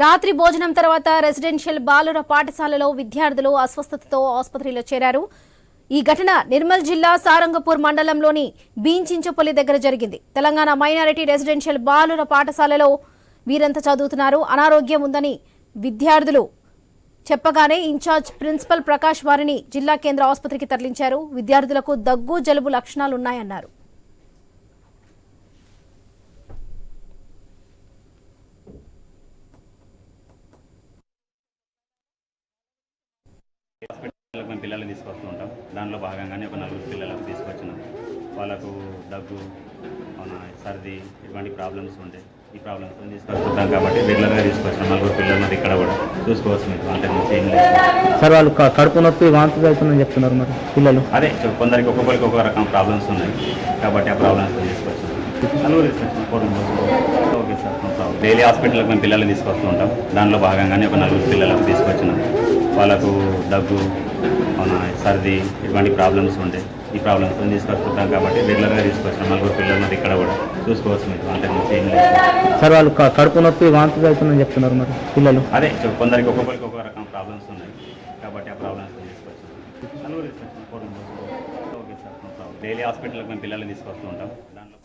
రాత్రి భోజనం తర్వాత రెసిడెన్షియల్ బాలుర పాఠశాలలో విద్యార్థులు అస్వస్థతతో ఆసుపత్రిలో చేరారు. ఈ ఘటన నిర్మల్ జిల్లా సారంగపూర్ మండలంలోని బీంచించపల్లి దగ్గర జరిగింది. తెలంగాణ మైనారిటీ రెసిడెన్షియల్ బాలుర పాఠశాలలో వీరంతా చదువుతున్నారు. అనారోగ్యం ఉందని విద్యార్థులు చెప్పగానే ఇన్ఛార్జ్ ప్రిన్సిపల్ ప్రకాష్ వారిని జిల్లా కేంద్ర ఆసుపత్రికి తరలించారు. విద్యార్థులకు దగ్గు జలుబు లక్షణాలున్నాయన్నారు. పిల్లలకు మేము పిల్లల్ని తీసుకొస్తూ ఉంటాం. దానిలో భాగంగానే ఒక నలుగురు పిల్లలకు తీసుకొచ్చినాం. వాళ్ళకు దగ్గు సర్ది ఇటువంటి ప్రాబ్లమ్స్ ఉండే. ఈ ప్రాబ్లమ్స్ తీసుకొస్తుంటాం కాబట్టి రెగ్యులర్గా తీసుకొచ్చినాం నలుగురు పిల్లలు ఇక్కడ కూడా చూసుకోవచ్చు మీరు అంతకు మించి ఏం లేదు. సార్ వాళ్ళు కడుపు నొప్పి వాంతి అవుతుందని చెప్తున్నారు మరి పిల్లలు. అదే కొందరికి ఒక్కొక్కరికి ఒక్కొక్క రకం ప్రాబ్లమ్స్ ఉన్నాయి. కాబట్టి ఆ ప్రాబ్లమ్స్ తీసుకొచ్చాం నలుగురు తీసుకొచ్చాం four members. Okay sir no problem daily హాస్పిటల్కి మేము పిల్లల్ని తీసుకొస్తూ ఉంటాం. దానిలో భాగంగానే ఒక నలుగురు పిల్లలకు తీసుకొచ్చినాం. వాళ్ళకు దగ్గు మన సర్ది ఇటువంటి ప్రాబ్లమ్స్ ఉండే. ఈ ప్రాబ్లమ్స్ తీసుకొస్తుంటాం కాబట్టి రెగ్యులర్గా తీసుకొచ్చినాం నలుగురు పిల్లలు మరి ఇక్కడ కూడా. చూసుకోవచ్చు మీరు అంతకు మించి ఏం లేదు. సార్ వాళ్ళు కడుపు నొప్పి వాంతి అవుతుందని చెప్తున్నారు మరి పిల్లలు. అదే కొందరికి ఒక్కొక్కరికి ఒక్కొక్క రకం ప్రాబ్లమ్స్ ఉన్నాయి. కాబట్టి ఆ ప్రాబ్లమ్స్ తీసుకొచ్చాం నలుగురు ఓకే సార్ డైలీ హాస్పిటల్కి మేము పిల్లల్ని తీసుకొస్తూ ఉంటాం. దానిలో